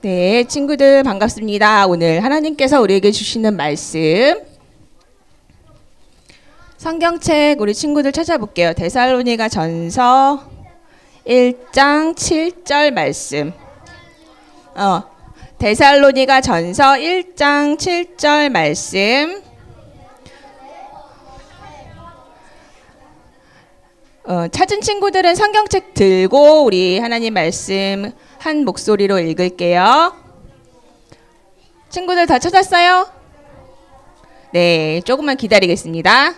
네, 친구들 반갑습니다. 오늘 하나님께서 우리에게 주시는 말씀 성경책 우리 친구들 찾아볼게요. 데살로니가 전서 1장 7절 말씀. 어, 데살로니가 전서 1장 7절 말씀. 어, 찾은 친구들은 성경책 들고 우리 하나님 말씀 한 목소리로 읽을게요. 친구들 다 찾았어요? 네, 조금만 기다리겠습니다.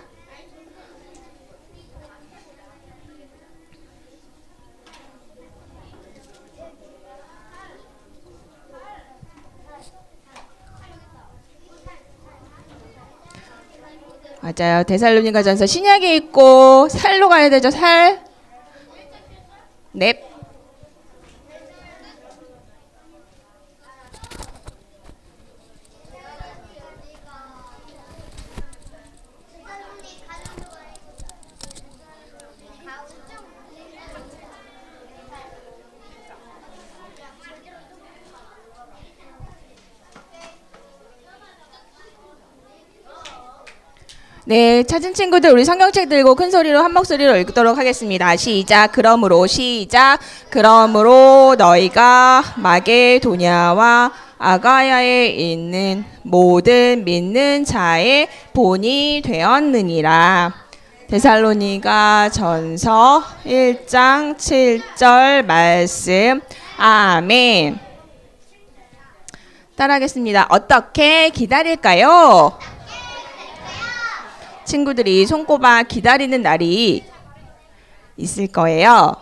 맞아요. 데살로니가 전서 신약에 있고 살로 가야 되죠. 살. 넵. 네, 찾은 친구들 우리 성경책 들고 큰 소리로 한 목소리로 읽도록 하겠습니다. 시작. 그러므로 시작. 그러므로 너희가 마게도냐와 아가야에 있는 모든 믿는 자의 본이 되었느니라. 데살로니가 전서 1장 7절 말씀. 아멘. 따라하겠습니다. 어떻게 기다릴까요? 친구들이 손꼽아 기다리는 날이 있을 거예요.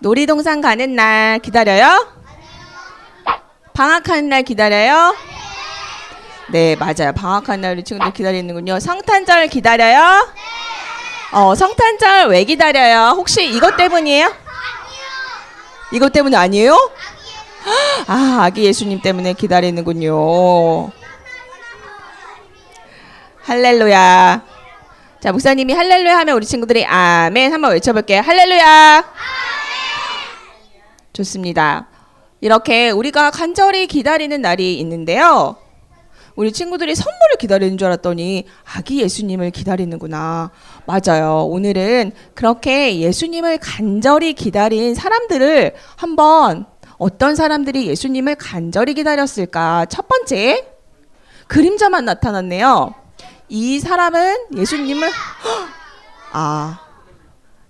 놀이동산 가는 날 기다려요? 방학하는 날 기다려요? 네, 맞아요. 방학하는 날 우리 친구들 기다리는군요. 성탄절 기다려요? 어, 성탄절 왜 기다려요? 혹시 이것 때문이에요? 이것 때문 아니에요? 아, 아기 예수님 때문에 기다리는군요. 할렐루야. 자, 목사님이 할렐루야 하면 우리 친구들이 아멘 한번 외쳐볼게요. 할렐루야. 좋습니다. 이렇게 우리가 간절히 기다리는 날이 있는데요. 우리 친구들이 선물을 기다리는 줄 알았더니 아기 예수님을 기다리는구나. 맞아요. 오늘은 그렇게 예수님을 간절히 기다린 사람들을 한번 어떤 사람들이 예수님을 간절히 기다렸을까? 첫 번째, 그림자만 나타났네요. 이 사람은 예수님을 아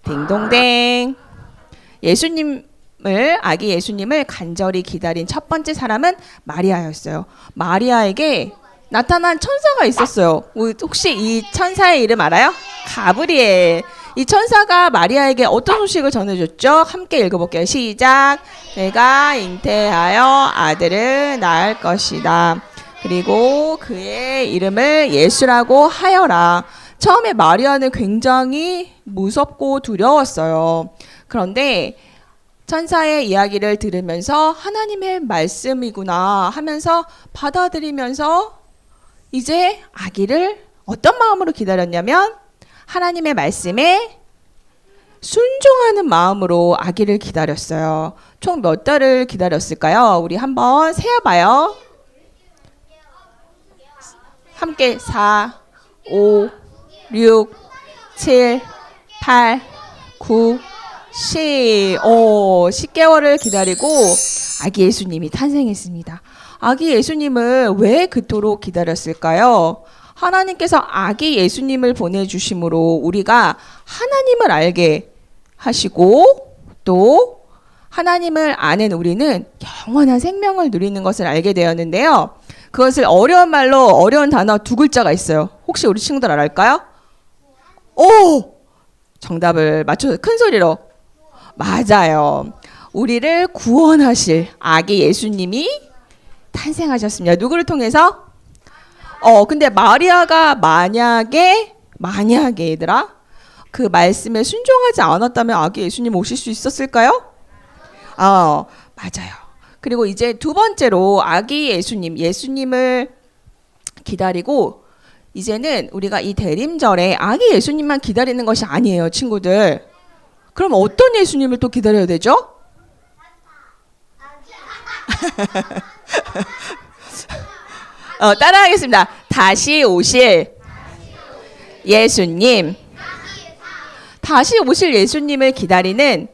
딩동댕 예수님을 아기 예수님을 간절히 기다린 첫 번째 사람은 마리아였어요. 마리아에게 나타난 천사가 있었어요. 우- 혹시 이 천사의 이름 알아요? 가브리엘. 이 천사가 마리아에게 어떤 소식을 전해줬죠? 함께 읽어볼게요. 시작. 내가 잉태하여 아들을 낳을 것이다. 그리고 그의 이름을 예수라고 하여라. 처음에 마리아는 굉장히 무섭고 두려웠어요. 그런데 천사의 이야기를 들으면서 하나님의 말씀이구나 하면서 받아들이면서 이제 아기를 어떤 마음으로 기다렸냐면 하나님의 말씀에 순종하는 마음으로 아기를 기다렸어요. 총 몇 달을 기다렸을까요? 우리 한번 세어봐요. 함께 4, 5, 6, 7, 8, 9, 10. 오, 10개월을 기다리고 아기 예수님이 탄생했습니다. 아기 예수님을 왜 그토록 기다렸을까요? 하나님께서 아기 예수님을 보내주심으로 우리가 하나님을 알게 하시고 또 하나님을 아는 우리는 영원한 생명을 누리는 것을 알게 되었는데요. 그것을 어려운 말로 어려운 단어 두 글자가 있어요. 혹시 우리 친구들 알까요? 오! 정답을 맞춰 큰 소리로. 맞아요. 우리를 구원하실 아기 예수님이 탄생하셨습니다. 누구를 통해서? 어, 근데 마리아가 만약에 만약에 얘들아 그 말씀에 순종하지 않았다면 아기 예수님 오실 수 있었을까요? 어, 맞아요. 그리고 이제 두 번째로 아기 예수님, 예수님을 기다리고 이제는 우리가 이 대림절에 아기 예수님만 기다리는 것이 아니에요, 친구들. 그럼 어떤 예수님을 또 기다려야 되죠? 어, 따라하겠습니다. 다시 오실 예수님. 다시 오실 예수님을 기다리는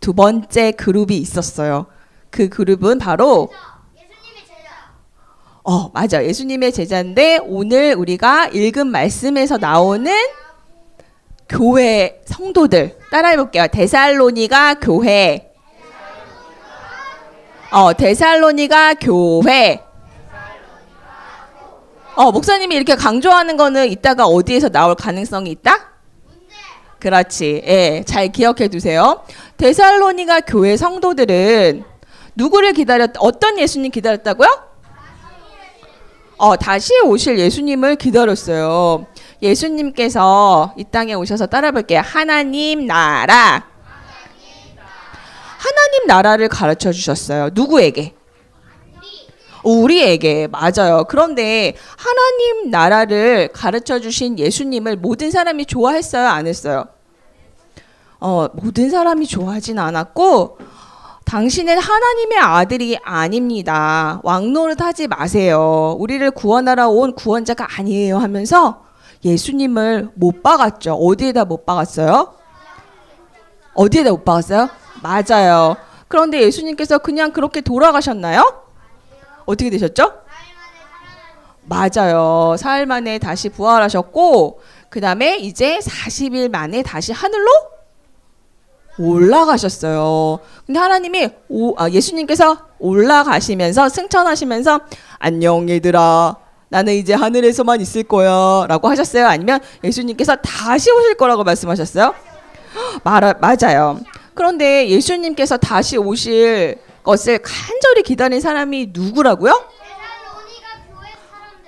두 번째 그룹이 있었어요. 그 그룹은 바로 어, 맞아. 예수님의 제자인데 오늘 우리가 읽은 말씀에서 나오는 교회 성도들 따라해 볼게요. 데살로니가 교회. 어, 데살로니가 교회. 어, 목사님이 이렇게 강조하는 거는 이따가 어디에서 나올 가능성이 있다? 그렇지. 예, 잘 기억해 두세요. 데살로니가 교회 성도들은 누구를 기다렸 어떤 예수님 기다렸다고요? 어, 다시 오실 예수님을 기다렸어요. 예수님께서 이 땅에 오셔서 따라 볼게요. 하나님 나라. 하나님 나라를 가르쳐 주셨어요. 누구에게? 우리에게 맞아요. 그런데 하나님 나라를 가르쳐 주신 예수님을 모든 사람이 좋아했어요, 안 했어요? 어, 모든 사람이 좋아하진 않았고 당신은 하나님의 아들이 아닙니다. 왕노릇 하지 마세요. 우리를 구원하러 온 구원자가 아니에요 하면서 예수님을 못 박았죠. 어디에다 못 박았어요? 어디에다 못 박았어요? 맞아요. 그런데 예수님께서 그냥 그렇게 돌아가셨나요? 어떻게 되셨죠? 맞아요. 사흘 만에 다시 부활하셨고 그 다음에 이제 40일 만에 다시 하늘로 올라가셨어요. 근데 하나님이 오, 아, 예수님께서 올라가시면서 승천하시면서 안녕 얘들아 나는 이제 하늘에서만 있을 거야 라고 하셨어요. 아니면 예수님께서 다시 오실 거라고 말씀하셨어요? 말 맞아요. 그런데 예수님께서 다시 오실 것을 간절히 기다린 사람이 누구라고요?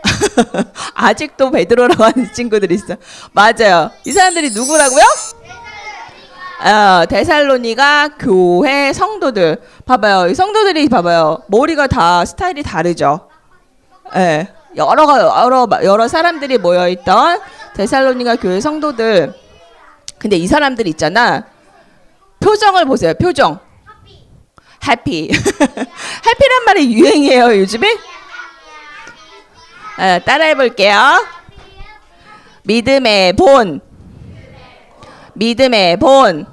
아직도 베드로라고 하는 친구들이 있어. 맞아요. 이 사람들이 누구라고요? 어, 데살로니가 교회 성도들 봐봐요. 이 성도들이 봐봐요. 머리가 다 스타일이 다르죠. 예. 여러 여러 여러 사람들이 모여 있던 데살로니가 교회 성도들. 근데 이 사람들 있잖아. 표정을 보세요. 표정. 해피. 해피란 말이 유행이에요, 요즘에? 어, 따라해 볼게요. 믿음의 본. 믿음의 본.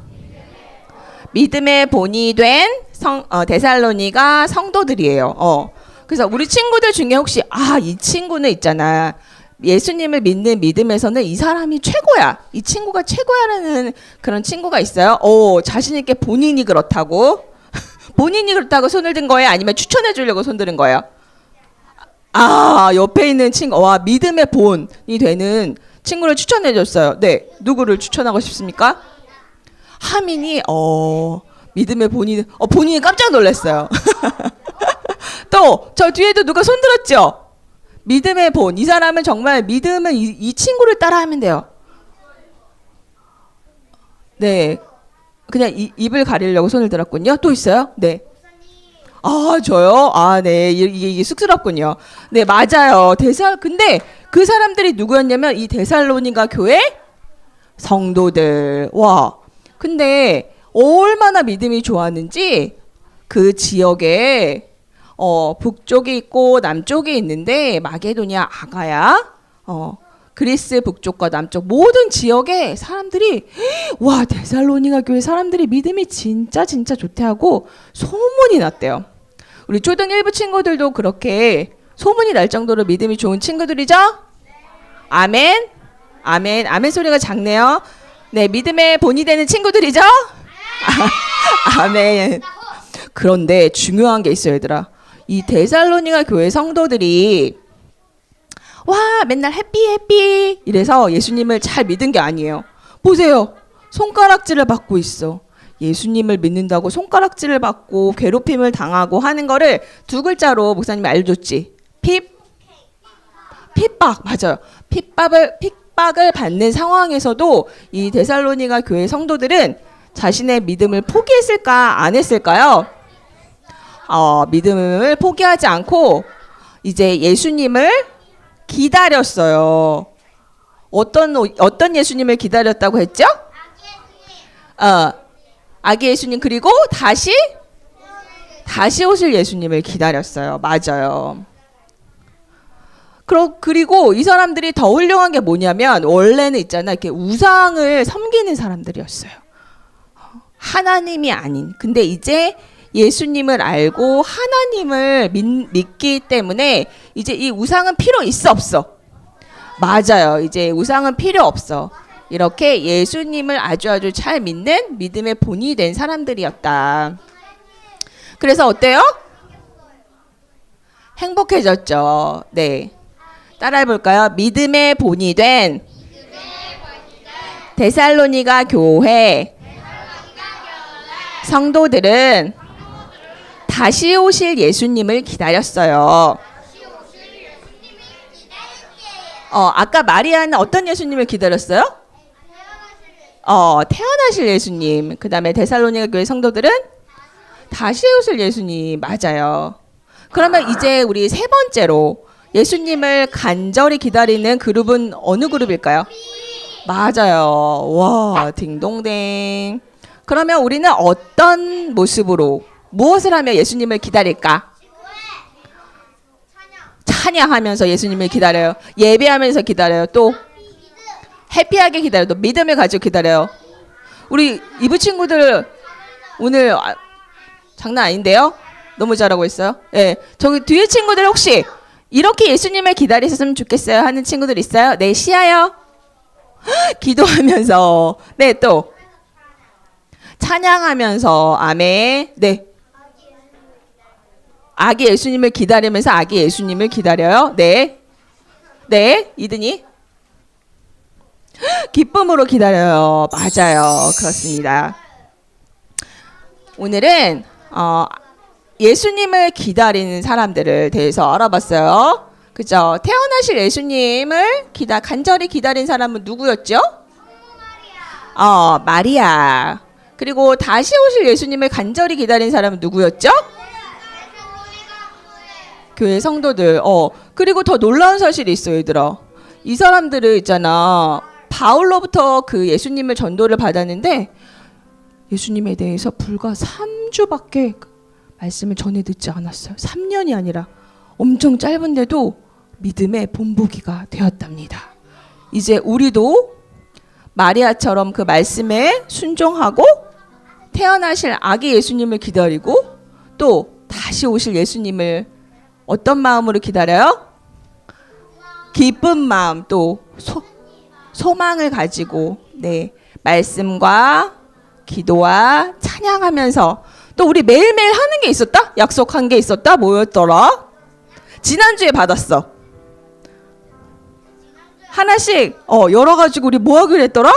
믿음의 본이 된 성, 어, 데살로니가 성도들이에요. 어. 그래서 우리 친구들 중에 혹시 아, 이 친구는 있잖아. 예수님을 믿는 믿음에서는 이 사람이 최고야. 이 친구가 최고야라는 그런 친구가 있어요. 오, 자신 있게 본인이 그렇다고. 본인이 그렇다고 손을 든 거예요? 아니면 추천해 주려고 손 드는 거예요? 아, 옆에 있는 친구, 와, 믿음의 본이 되는 친구를 추천해 줬어요. 네. 누구를 추천하고 싶습니까? 하민이, 어, 믿음의 본인, 어, 본인이 깜짝 놀랐어요. 또, 저 뒤에도 누가 손 들었죠? 믿음의 본. 이 사람은 정말 믿음은 이, 이 친구를 따라 하면 돼요. 네. 그냥 이, 입을 가리려고 손을 들었군요. 또 있어요? 네. 아, 저요? 아, 네. 이게, 이게 쑥스럽군요. 네, 맞아요. 대살, 근데 그 사람들이 누구였냐면 이 데살로니가 교회 성도들. 와. 근데 얼마나 믿음이 좋았는지 그 지역에 어, 북쪽이 있고 남쪽이 있는데 마게도니아 아가야 어, 그리스 북쪽과 남쪽 모든 지역에 사람들이 와 데살로니가 교회 사람들이 믿음이 진짜 진짜 좋대 하고 소문이 났대요. 우리 초등 일부 친구들도 그렇게 소문이 날 정도로 믿음이 좋은 친구들이죠? 아멘. 아멘. 아멘 소리가 작네요. 네, 믿음의 본이 되는 친구들이죠? 아멘. 그런데 중요한 게 있어요, 얘들아. 이 데살로니가 교회 성도들이 와 맨날 해피 해피 이래서 예수님을 잘 믿은 게 아니에요. 보세요. 손가락질을 받고 있어. 예수님을 믿는다고 손가락질을 받고 괴롭힘을 당하고 하는 거를 두 글자로 목사님이 알려줬지. 핍 핍박 맞아요. 핍박을 핍박을 받는 상황에서도 이 데살로니가 교회 성도들은 자신의 믿음을 포기했을까 안 했을까요? 어, 믿음을 포기하지 않고 이제 예수님을 기다렸어요. 어떤 어떤 예수님을 기다렸다고 했죠? 어, 아기 예수님 그리고 다시 다시 오실 예수님을 기다렸어요. 맞아요. 그리고 이 사람들이 더 훌륭한 게 뭐냐면 원래는 있잖아 이렇게 우상을 섬기는 사람들이었어요. 하나님이 아닌. 근데 이제 예수님을 알고 하나님을 믿, 믿기 때문에 이제 이 우상은 필요 있어 없어. 맞아요. 이제 우상은 필요 없어. 이렇게 예수님을 아주 아주 잘 믿는 믿음의 본이 된 사람들이었다. 그래서 어때요? 행복해졌죠. 네. 따라해 볼까요? 믿음의 본이 된 데살로니가 교회 성도들은 다시 오실 예수님을 기다렸어요. 어, 아까 마리아는 어떤 예수님을 기다렸어요? 어, 태어나실 예수님. 그 다음에 데살로니가 교회 성도들은 다시 오실 예수님. 맞아요. 그러면 이제 우리 세 번째로 예수님을 간절히 기다리는 그룹은 어느 그룹일까요? 맞아요. 와, 딩동댕. 그러면 우리는 어떤 모습으로 무엇을 하며 예수님을 기다릴까? 찬양하면서 예수님을 기다려요. 예배하면서 기다려요. 또 해피하게 기다려요. 또 믿음을 가지고 기다려요. 우리 이부 친구들 오늘 아, 장난 아닌데요? 너무 잘하고 있어요. 예. 저기 뒤에 친구들 혹시 이렇게 예수님을 기다리셨으면 좋겠어요 하는 친구들 있어요? 네, 시야요. 기도하면서 네, 또 찬양하면서 아멘. 네. 아기 예수님을 기다리면서 아기 예수님을 기다려요. 네. 네, 이든이 기쁨으로 기다려요. 맞아요. 그렇습니다. 오늘은 어, 예수님을 기다리는 사람들을 대해서 알아봤어요. 그죠? 태어나실 예수님을 기다 간절히 기다린 사람은 누구였죠? 어, 마리아. 그리고 다시 오실 예수님을 간절히 기다린 사람은 누구였죠? 교회 성도들. 어. 그리고 더 놀라운 사실이 있어요, 얘들아. 이 사람들을 있잖아. 바울로부터 그 예수님을 전도를 받았는데 예수님에 대해서 불과 3주밖에 말씀을 전해 듣지 않았어요. 3년이 아니라 엄청 짧은데도 믿음의 본보기가 되었답니다. 이제 우리도 마리아처럼 그 말씀에 순종하고 태어나실 아기 예수님을 기다리고 또 다시 오실 예수님을 어떤 마음으로 기다려요? 기쁜 마음 또 소, 소망을 가지고 네 말씀과 기도와 찬양하면서 또 우리 매일매일 하는 게 있었다? 약속한 게 있었다? 뭐였더라? 지난주에 받았어. 하나씩 어 열어 가지고 우리 뭐 하기로 했더라?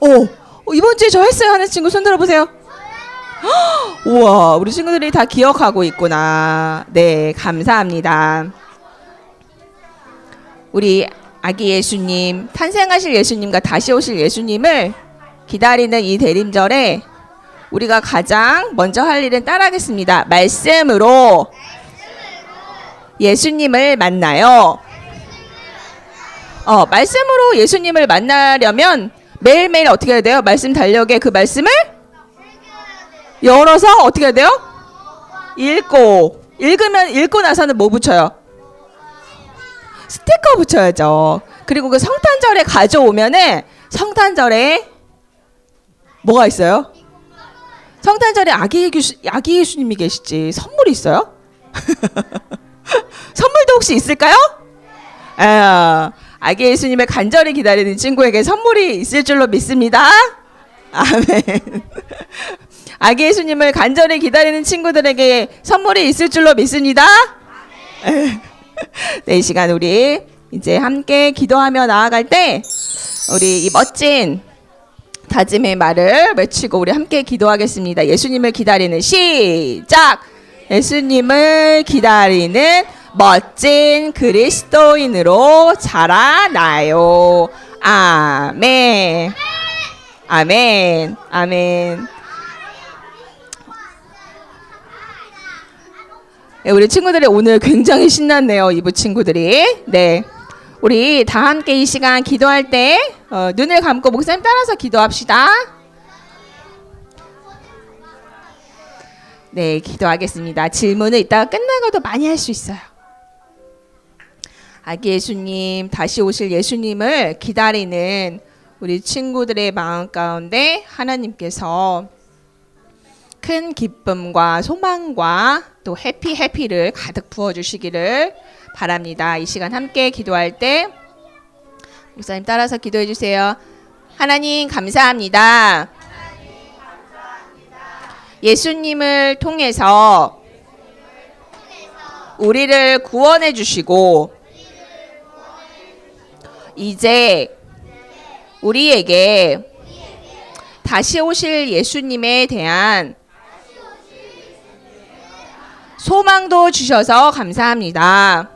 어, 어, 이번 주에 저 했어요 하는 친구 손 들어 보세요. 우와, 우리 친구들이 다 기억하고 있구나. 네, 감사합니다. 우리 아기 예수님, 탄생하실 예수님과 다시 오실 예수님을 기다리는 이 대림절에 우리가 가장 먼저 할 일은 따라하겠습니다. 말씀으로 예수님을 만나요. 어, 말씀으로 예수님을 만나려면 매일매일 어떻게 해야 돼요? 말씀 달력에 그 말씀을 열어서 어떻게 해야 돼요? 읽고 읽으면 읽고 나서는 뭐 붙여요? 스티커 붙여야죠. 그리고 그 성탄절에 가져오면은 성탄절에 뭐가 있어요? 성탄절에 아기 예수, 아기 예수님이 계시지 선물이 있어요? 선물도 혹시 있을까요? 아, 아기 예수님을 간절히 기다리는 친구에게 선물이 있을 줄로 믿습니다. 아멘. 아기 예수님을 간절히 기다리는 친구들에게 선물이 있을 줄로 믿습니다. 네, 이 시간 우리 이제 함께 기도하며 나아갈 때 우리 이 멋진 다짐의 말을 외치고 우리 함께 기도하겠습니다. 예수님을 기다리는 시작. 예수님을 기다리는 멋진 그리스도인으로 자라나요. 아멘. 아멘. 아멘. 네, 우리 친구들이 오늘 굉장히 신났네요. 이부 친구들이. 네. 우리 다 함께 이 시간 기도할 때 어, 눈을 감고 목사님 따라서 기도합시다. 네, 기도하겠습니다. 질문은 이따가 끝나고도 많이 할 수 있어요. 아기 예수님, 다시 오실 예수님을 기다리는 우리 친구들의 마음 가운데 하나님께서 큰 기쁨과 소망과 또 해피 해피를 가득 부어 주시기를 바랍니다. 이 시간 함께 기도할 때 목사님 따라서 기도해 주세요. 하나님 감사합니다. 예수님을 통해서 우리를 구원해 주시고 이제 우리에게 다시 오실 예수님에 대한 소망도 주셔서 감사합니다.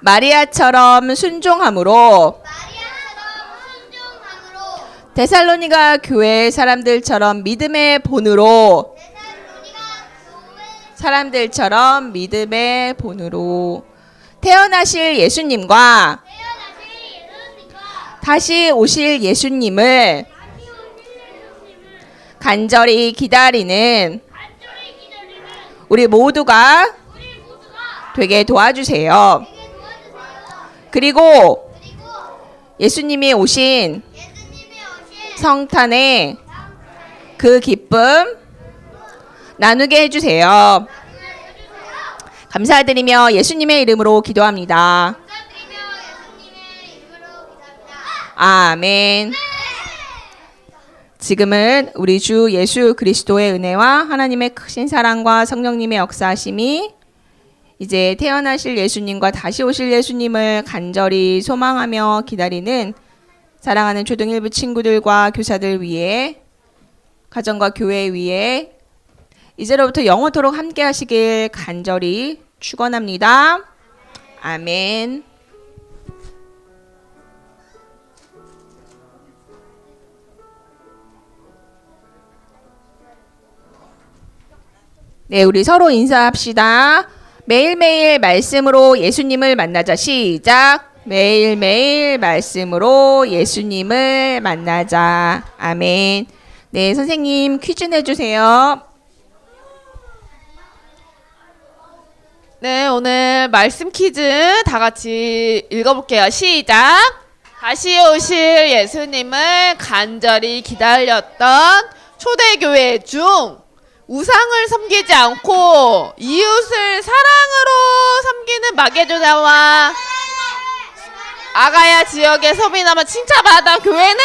마리아처럼 순종함으로 데살로니가 교회 사람들처럼 믿음의 본으로 사람들처럼 믿음의 본으로 태어나실 예수님과 다시 오실 예수님을 간절히 기다리는 우리 모두가 되게 도와주세요. 그리고 예수님이 오신 성탄의 그 기쁨 나누게 해주세요. 감사드리며 예수님의 이름으로 기도합니다. 아멘. 지금은 우리 주 예수 그리스도의 은혜와 하나님의 크신 사랑과 성령님의 역사하심이 이제 태어나실 예수님과 다시 오실 예수님을 간절히 소망하며 기다리는 사랑하는 초등일부 친구들과 교사들 위해 가정과 교회 위에 이제로부터 영원토록 함께 하시길 간절히 축원합니다. 아멘. 네, 우리 서로 인사합시다. 매일매일 말씀으로 예수님을 만나자. 시작. 매일매일 말씀으로 예수님을 만나자. 아멘. 네, 선생님 퀴즈 내주세요. 네, 오늘 말씀 퀴즈 다 같이 읽어볼게요. 시작. 다시 오실 예수님을 간절히 기다렸던 초대교회 중 우상을 섬기지 않고 이웃을 사랑으로 섬기는 마게도나와 아가야 지역의 소비나마 칭찬받았던 교회는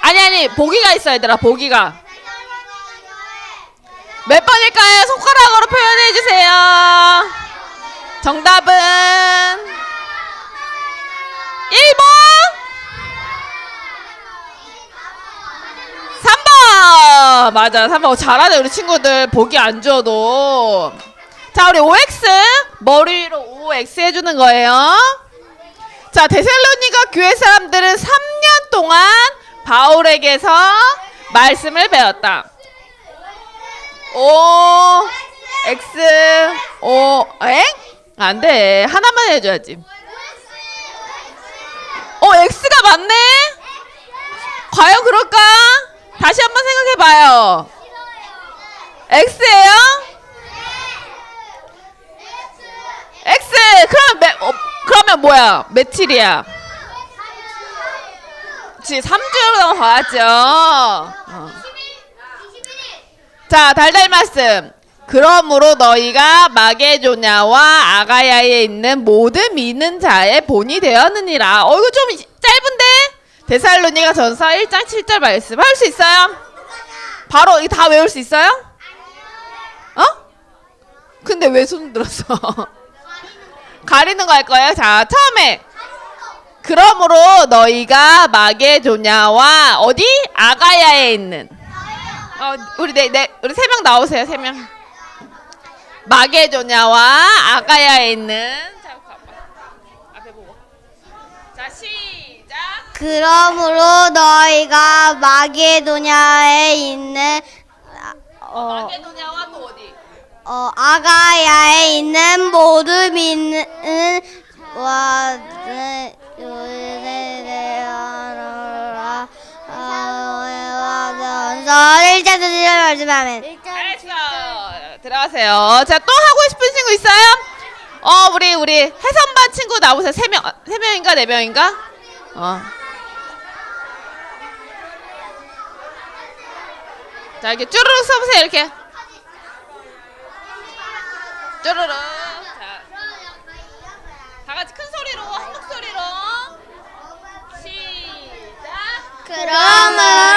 아니 아니 보기가 있어 얘들아 보기가 몇 번일까요? 손가락으로 표현해 주세요. 정답은 1번 3번 맞아. 3번. 잘하네 우리 친구들. 보기 안 줘도. 자 우리 OX 머리 위로 OX 해주는 거예요. 자 데살로니가 교회 사람들은 3년 동안 바울에게서 말씀을 배웠다. 오 X 오 에? 안돼. 하나만 해줘야지. 어 X가 맞네? 과연 그럴까? 다시 한번 생각해봐요 X예요? X 그러면 매, 어, 그러면 뭐야 며칠이야? 그치 3주로 가야죠 어. 자, 달달 말씀. 그러므로 너희가 마게조냐와 아가야에 있는 모든 믿는 자의 본이 되었느니라. 어, 이거 좀 짧은데? 데살로니가 전서 1장 7절 말씀. 할 수 있어요? 바로 이거 다 외울 수 있어요? 어? 근데 왜 손 들었어? 가리는 거 할 거예요? 자, 처음에. 그러므로 너희가 마게조냐와 어디? 아가야에 있는 어, 우리 네, 네, 우리 세 명 나오세요, 세 명. 마게도냐와 아가야에 있는 자, 시작. 그러므로 너희가 마게도냐에 있는 어, 마게도냐와 또 어디? 어, 아가야에 있는 모두 믿는 와 네, 요새대하노라 전서를 찾으려 말씀하면 잘했어. 들어가세요. 자, 또 하고 싶은 친구 있어요? 어, 우리 우리 해선반 친구 나오세요. 세 명, 세 명인가 네 명인가? 어. 자, 이렇게 쭈르륵 써보세요. 이렇게. 쭈르륵. 자, 다 같이 큰 소리로, 한 목소리로. 시작. 그러므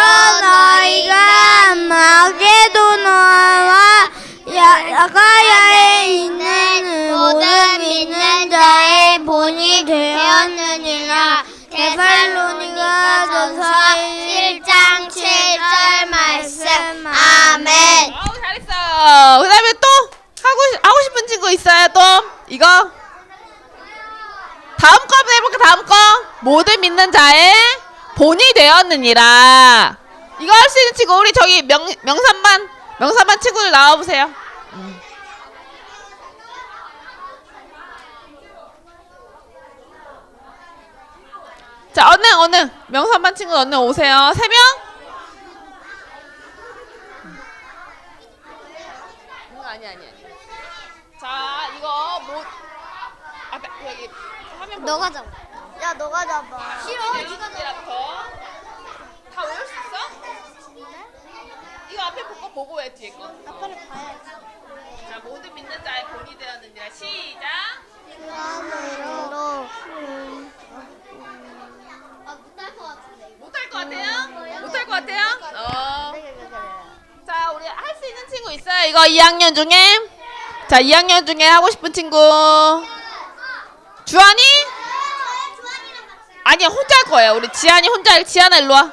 친구 있어요? 또 이거 다음 거 한번 해볼까? 다음 거 모든 믿는 자의 본이 되었느니라. 이거 할 수 있는 친구 우리 저기 명 명산반 명산반 친구들 나와보세요. 음. 자 어느 어느 명산반 친구 어느 오세요. 세 명? 아니 아니 아니. 자 이거 뭐 앞에 여기 화면 보고 너가 잡아 야 너가 잡아 싫어 내일부터 다 외울 수 있어? 이거 앞에 보고 보고 왜 뒤에 거? 아빠를 봐야지 자 모든 믿는 자의 본이 되었느니라 시작. 그러므로 못할 것 같아요? 못할 것 같아요? 어. 자 우리 할 수 있는 친구 있어요? 이거 2학년 중에 자 2학년 중에 하고 싶은 친구 주한이? 아니야 혼자 할 거예요. 우리 지한이 혼자 할 지한아 일로 와.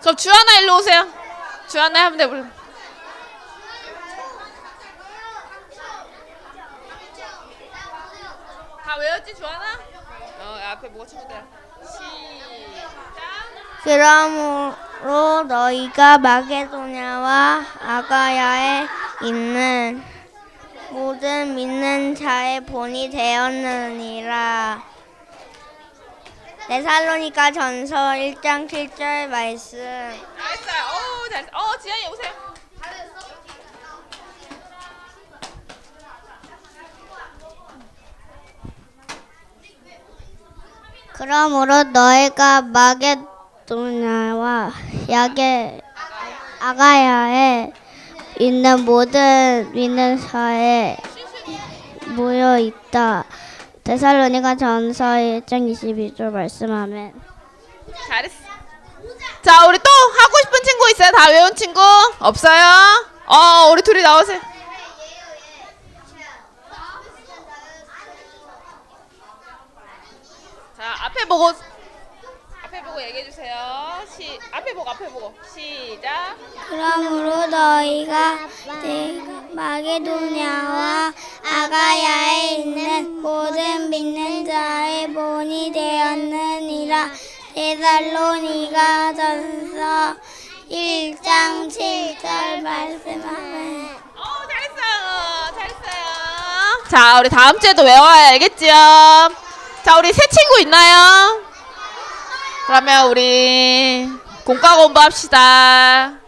그럼 주한아 일로 오세요. 주한아 하면 돼. 다 외웠지 주한아? 어 앞에 뭐가 친구들. 시작. 그러므로 너희가 마게도냐와 아가야에 있는 모든 믿는 자의 본이 되었느니라. 데살로니가 전서 1장 7절 말씀. 잘했어요. 어우 잘했어. 어 지한이 오세요. 그러므로 너희가 마게도냐와 야게 아가야에 있는 모든 믿는 자에 모여 있다. 데살로니가 전서 1장 22절 말씀하면 잘했어. 자, 우리 또 하고 싶은 친구 있어요? 다 외운 친구? 없어요? 어, 우리 둘이 나오세요. 자, 앞에 보고 보고 얘기해 주세요. 시 앞에 보고 앞에 보고 시작. 그러므로 너희가 마게도냐와 아가야에 있는 모든 믿는 자의 본이 되었느니라 데살로니가 전서 1장 7절 말씀하면 어, 잘했어요. 잘했어요. 자, 우리 다음 주에도 외워야 알겠지요? 자, 우리 새 친구 있나요? 그러면 우리 공과 공부 합시다.